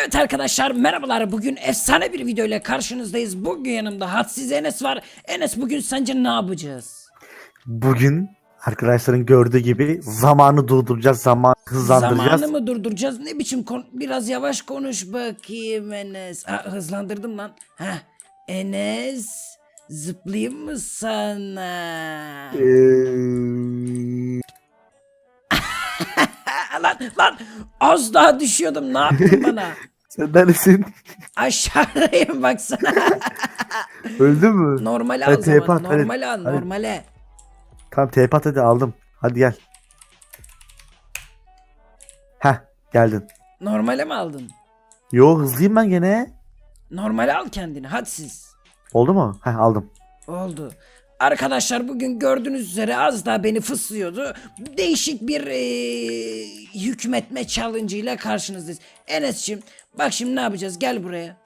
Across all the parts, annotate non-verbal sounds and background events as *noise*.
Evet arkadaşlar merhabalar. Bugün efsane bir video ile karşınızdayız. Bugün yanımda hadsiz Enes var. Enes bugün sence ne yapacağız? Bugün arkadaşların gördüğü gibi zamanı durduracağız, zaman hızlandıracağız. Zamanı mı durduracağız? Ne biçim kon- biraz yavaş konuş bakayım Enes. Ha, hızlandırdım lan. Ha, Enes zıplayayım mı sana? Ee, lan lan az daha düşüyordum. Ne yaptın bana? *laughs* sen neredesin? Aşağıdayım baksana. *laughs* Öldün mü? Normale Hadi al zaman. tepat, hadi. Normale al. Hadi. Normale. Tamam tepat hadi aldım. Hadi gel. Heh geldin. Normale mi aldın? Yo hızlıyım ben gene. Normale al kendini. Hadi siz. Oldu mu? Heh aldım. Oldu. Arkadaşlar bugün gördüğünüz üzere az daha beni fıslıyordu. Değişik bir eee, hükmetme challenge ile karşınızdayız. Enes'cim bak şimdi ne yapacağız gel buraya.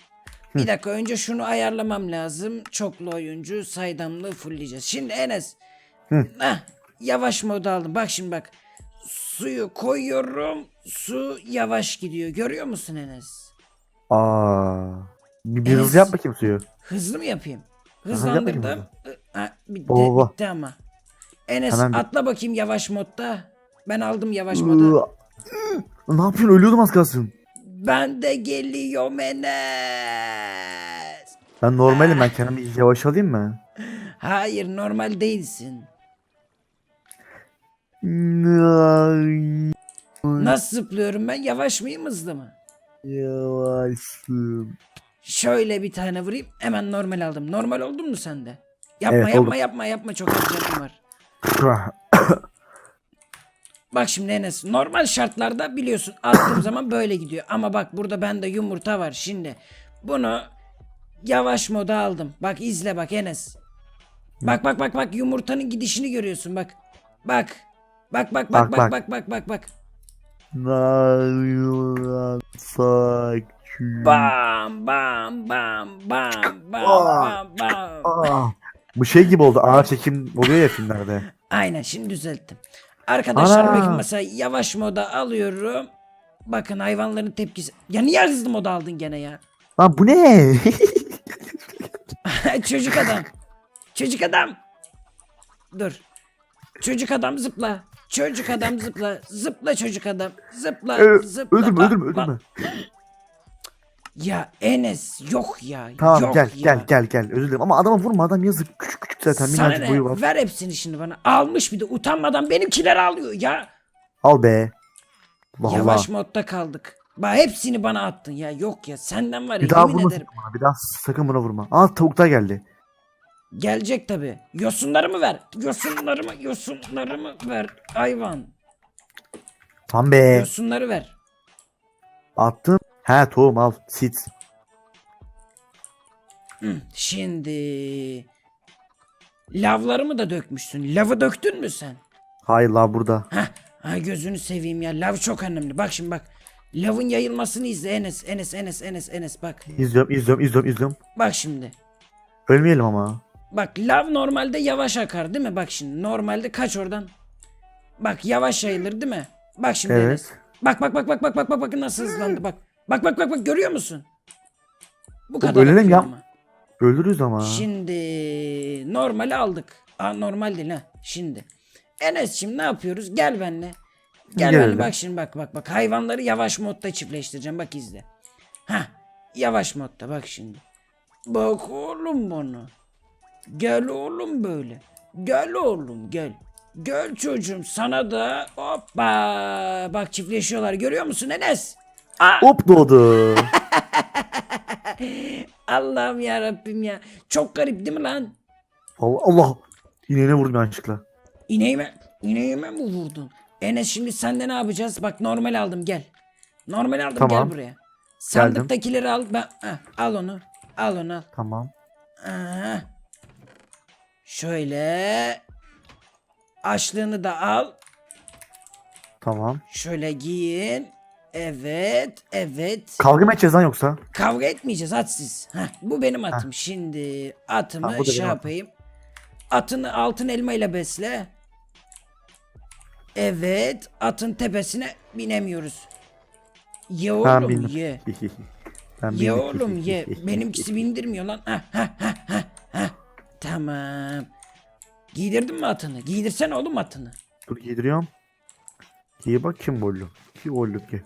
Bir dakika önce şunu ayarlamam lazım. Çoklu oyuncu saydamlığı fullleyeceğiz. Şimdi Enes. Hı. Heh, yavaş moda aldım. Bak şimdi bak. Suyu koyuyorum. Su yavaş gidiyor. Görüyor musun Enes? Aa. Bir, bir hızlı yap bakayım suyu. Hızlı mı yapayım? Hızlandırdım. Ha, bitti, Baba. bitti ama. Enes Hemen bir- atla bakayım yavaş modda. Ben aldım yavaş modu. Iı, Ne yapıyorsun? Ölüyordum az kalsın. Ben de geliyorum Enes. Ben normalim ben kendimi yavaş alayım mı? Hayır normal değilsin. Nasıl zıplıyorum ben? Yavaş mıyım hızlı mı? Yavaşsın. Şöyle bir tane vurayım. Hemen normal aldım. Normal oldun mu sende? Yapma Evet, yapma yapma yapma çok heyecanım var. *coughs* Bak şimdi Enes normal şartlarda biliyorsun attığım *coughs* zaman böyle gidiyor. Ama bak burada bende yumurta var şimdi. Bunu yavaş moda aldım. Bak izle bak Enes. Bak bak bak bak yumurtanın gidişini görüyorsun bak. Bak. Bak bak bak Bak, bak bak. bak bak bak bak. Sakin. Bam bam bam bam bam bam bam. Aa, Bu şey gibi oldu. Ağır çekim oluyor ya filmlerde. *laughs* Aynen şimdi düzelttim. Arkadaşlar Ana. bakın mesela yavaş moda alıyorum. Bakın hayvanların tepkisi. Ya niye hızlı moda aldın gene ya? *laughs* Lan bu ne? *laughs* Çocuk adam. Çocuk adam. Dur. Çocuk adam zıpla. Çocuk adam zıpla. Zıpla çocuk adam. Zıpla. Ö- zıpla. öldürme öldürme öldürme. Ya Enes yok ya. Tamam yok gel ya. gel gel gel özür dilerim ama adama vurma adam yazık küçük küçük zaten Sana minnacık boyu var. Ver hepsini şimdi bana. Almış bir de utanmadan benimkileri alıyor ya. Al be. Allah Yavaş modda kaldık. Bak hepsini bana attın ya. Yok ya senden var ya Bir daha yemin vurma ederim. sakın bana. Bir daha sakın buna vurma. Aa tavuklar geldi. Gelecek tabi. Yosunlarımı ver. Yosunlarımı, yosunlarımı ver. Hayvan. Tam be. Yosunları ver. Attım. He tohum al. Sit. Hı, Şimdi lavlarımı da dökmüşsün. Lavı döktün mü sen? Hayır la burada. Heh, ha gözünü seveyim ya. Lav çok önemli. Bak şimdi bak. Lavın yayılmasını izle Enes. Enes, Enes, Enes, Enes bak. İzliyorum izliyorum izliyorum izliyorum. Bak şimdi. Ölmeyelim ama. Bak lav normalde yavaş akar değil mi? Bak şimdi normalde kaç oradan? Bak yavaş yayılır değil mi? Bak şimdi Evet. Enes. Bak bak bak bak bak bak bak bak nasıl hızlandı bak. Bak bak bak bak görüyor musun? Bu kadar. ölelim akıyor ya. ama. Öldürürüz ama. Şimdi normali aldık. Aa, normal değil ha. Şimdi. Enes'cim ne yapıyoruz? Gel benimle. Gel Gel benimle bak şimdi bak bak bak. Hayvanları yavaş modda çiftleştireceğim. Bak izle. Ha, yavaş modda bak şimdi. Bak oğlum bana. Gel oğlum böyle. Gel oğlum gel. Gel çocuğum sana da hoppa. Bak çiftleşiyorlar görüyor musun Enes? Aa, Hop doğdu. *laughs* Allah'ım ya Rabbim ya. Çok garip değil mi lan? Allah Allah. İneğine vurdum yanlışlıkla. İneğime, ineğime mi vurdun? Enes şimdi sen de ne yapacağız? Bak normal aldım gel. Normal aldım Tamam. gel buraya. Sandıktakileri al. Ben, Heh, al onu. Al onu al. Tamam. Aha. Şöyle. Açlığını da al. Tamam. Şöyle giyin. Evet. Evet. Kavga mı edeceğiz lan yoksa? Kavga etmeyeceğiz at siz. Heh, bu benim atım. Şimdi atımı Ha, şey atım. yapayım. Atını altın elma ile besle. Evet atın tepesine binemiyoruz. Ye Ben oğlum bildim. ye. *laughs* ben Ye oğlum ye. Benimkisi *laughs* bindirmiyor lan. Ha ha ha ha ha. Tamam. Giydirdin mi atını? Giydirsene oğlum atını. Dur giydiriyorum. Giy bakayım oğlum. Giy oğlum giy.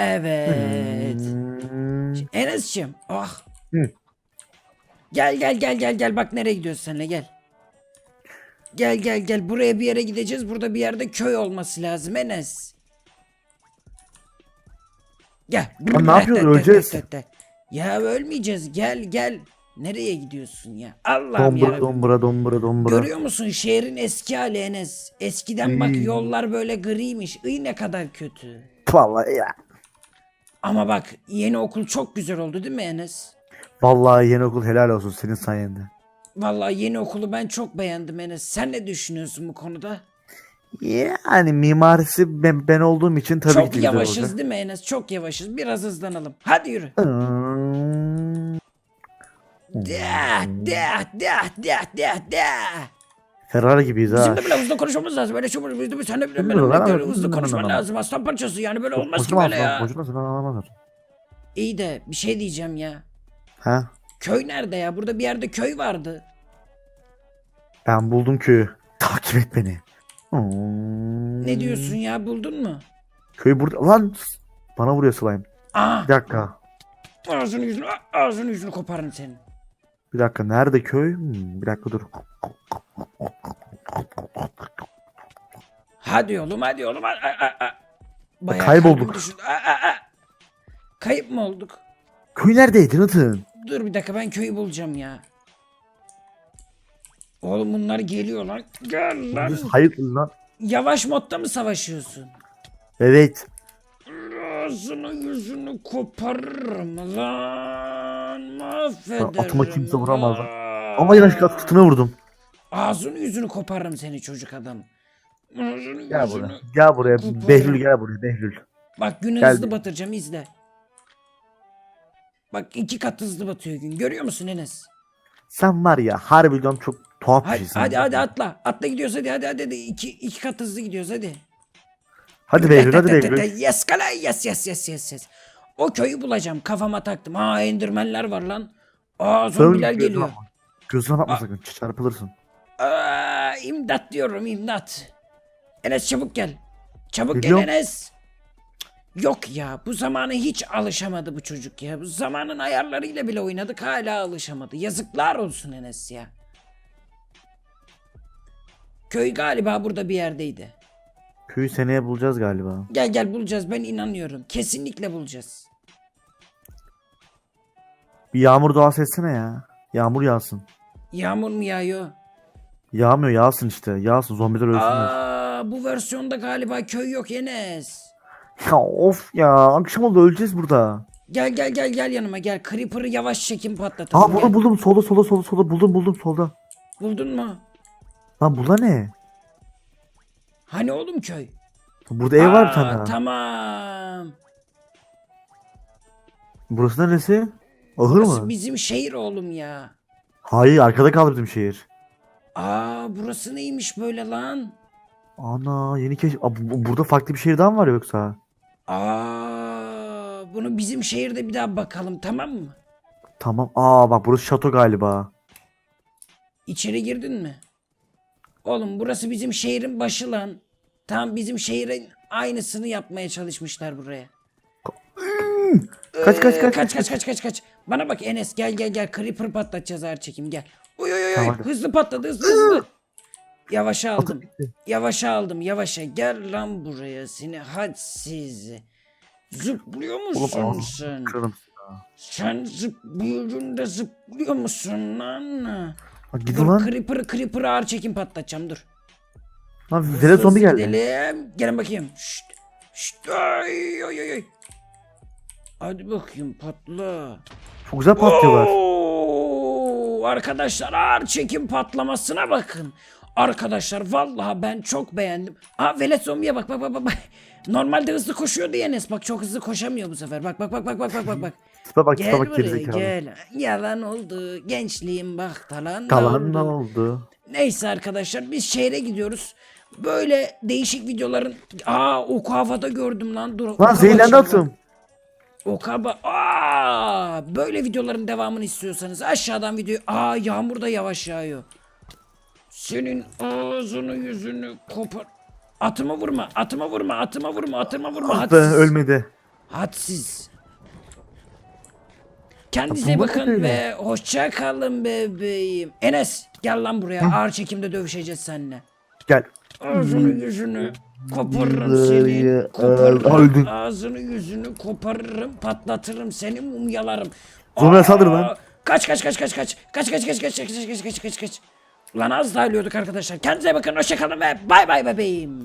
Evet. Hmm. Enes'cim. Ah. Hı. Gel gel gel gel gel bak nereye gidiyoruz seninle gel. Gel gel gel buraya bir yere gideceğiz. Burada bir yerde köy olması lazım Enes. Gel. Lan ne yapıyoruz? Öleceğiz. Ya ölmeyeceğiz. Gel gel. Nereye gidiyorsun ya? Allah'ım ya. dombura dombura dombura. Görüyor musun şehrin eski hali Enes? Eskiden bak İyi. yollar böyle griymiş. Iy ne kadar kötü. Vallahi ya. Ama bak yeni okul çok güzel oldu değil mi Enes? Vallahi yeni okul helal olsun senin sayende. Vallahi yeni okulu ben çok beğendim Enes. Sen ne düşünüyorsun bu konuda? Yani mimarisi ben, ben olduğum için tabii çok ki güzel yavaşız olacak. değil mi Enes? Çok yavaşız. Biraz hızlanalım. Hadi yürü. Hmm. Da da da da da da. Ferrari gibiyiz ha. Bizim de böyle hızlı konuşmamız lazım. Böyle çok hızlı bir sen de bile böyle, lan, hızlı konuşman lan. lazım. Aslan parçası yani böyle olmaz ki Boşuna böyle ya. Boşuna sana alamazlar. İyi de bir şey diyeceğim ya. Ha? Köy nerede ya? Burada bir yerde köy vardı. Ben buldum köyü. Takip et beni. Hmm. Ne diyorsun ya buldun mu? Köy burada. Lan bana vuruyor slime. Aa Bir dakika. ağzını yüzünü ağzını yüzünü koparın senin. Bir dakika. Nerede köy? Hmm, bir dakika dur. Hadi oğlum hadi oğlum. A, a, a. Bayağı Kaybolduk. A, a, a. Kayıp mı olduk? Köy neredeydi Nathan? Dur bir dakika ben köyü bulacağım ya. Oğlum bunlar geliyor lan. Gel lan. Hayır lan. Yavaş modda mı savaşıyorsun? Evet. Ağzını yüzünü koparırım lan. Mahvederim. Atıma kimse vuramaz lan. lan. Ama yine tutuna vurdum. Ağzını yüzünü koparırım seni çocuk adam. Ağzını Gel yüzünü- buraya. Gel buraya. Koparım. Behlül gel buraya. Behlül. Bak günü Geldi. hızlı batıracağım izle. Bak iki kat hızlı batıyor gün. Görüyor musun Enes? Sen var ya harbiden çok tuhaf bir Hadi şeysin. hadi, hadi atla. Atla gidiyoruz hadi hadi hadi. hadi. İki, iki kat hızlı gidiyoruz hadi. Hadi Behlül hadi *laughs* Behlül. Yes kalay yes yes yes yes yes. O köyü bulacağım kafama taktım. Ha endirmenler var lan. Aa zombiler Gözüne geliyor. bakma. Gözüne bakma sakın çarpılırsın. Aa, imdat diyorum imdat. Enes çabuk gel. Çabuk Geliyorum. gel Enes. Yok ya bu zamana hiç alışamadı bu çocuk ya. Bu zamanın ayarlarıyla bile oynadık hala alışamadı. Yazıklar olsun Enes ya. Köy galiba burada bir yerdeydi. Köyü seneye bulacağız galiba. Gel gel bulacağız ben inanıyorum. Kesinlikle bulacağız. Bir yağmur duası etsene ya. Yağmur yağsın. Yağmur mu yağıyor? Yağmıyor yağsın işte. Yağsın zombiler ölsünler. Aa, bu versiyonda galiba köy yok Enes. Ya of ya akşam oldu öleceğiz burada. Gel gel gel gel yanıma gel. Creeper'ı yavaş çekim patlatalım. Aa gel. buldum buldum solda solda solda solda buldum buldum solda. Buldun mu? Lan burada ne? Hani oğlum köy? Burada ev var bir Aa, tane. Tamam. Burası neresi? Ahır Burası mı? bizim şehir oğlum ya. Hayır arkada kaldı bizim şehir. Aa burası neymiş böyle lan? Ana yeni keş... Aa, bu- bu- burada farklı bir şehir daha mı var yoksa? Aa bunu bizim şehirde bir daha bakalım tamam mı? Tamam. Aa bak burası şato galiba. İçeri girdin mi? Oğlum burası bizim şehrin başı lan. Tam bizim şehrin aynısını yapmaya çalışmışlar buraya. Kaç kaç Ee, kaç kaç kaç kaç kaç kaç. Bana bak Enes gel gel gel creeper patlatacağız her çekim gel. Oy oy oy, Tamam, hadi. hızlı patladı hızlı hızlı. Yavaşa aldım. Atıp gitti. Yavaşa aldım yavaşa gel lan buraya seni hadsiz. Zıplıyor musun Oğlum, sen? Kırarım. Sen zıplıyorsun da zıplıyor musun lan? Ha, gidin Dur lan. creeper creeper ağır çekim patlatacağım dur. Lan velet zombi geldi. Gidelim. Gelin bakayım. Şşt. Şşt. Ay, ay, ay, ay. Hadi bakayım patla. Çok güzel patlıyorlar. Oo, arkadaşlar ağır çekim patlamasına bakın. Arkadaşlar vallahi ben çok beğendim. Aa velet zombiye bak bak bak bak. Normalde hızlı koşuyordu ya Enes. Bak çok hızlı koşamıyor bu sefer. Bak bak bak bak bak bak bak bak. *laughs* Tipe bak tipe Gel bak buraya gerizekalı. gel. Yalan oldu. Gençliğim bak talan da Kalan ne oldu. oldu? Neyse arkadaşlar biz şehre gidiyoruz. Böyle değişik videoların... Aa oku havada gördüm lan. Dur, oku Lan hava zehirlendi atım. O kaba. Aa, böyle videoların devamını istiyorsanız aşağıdan videoyu. Aa yağmur da yavaş yağıyor. Senin ağzını yüzünü kopar. Atıma vurma, atıma vurma, atıma vurma, atıma vurma. Ah be hadsiz. ölmedi. Hadsiz. Kendinize bakın ve hoşça kalın bebeğim. Enes gel lan buraya. Ağır çekimde dövüşeceğiz seninle. Gel. Ağzını yüzünü koparırım seni. Koparırım ağzını yüzünü koparırım patlatırım seni mumyalarım. Zombiler saldır lan. Kaç kaç kaç kaç kaç. Kaç kaç kaç kaç kaç kaç kaç kaç kaç. Lan az daha ölüyorduk arkadaşlar. Kendinize bakın hoşça kalın ve bay bay bebeğim.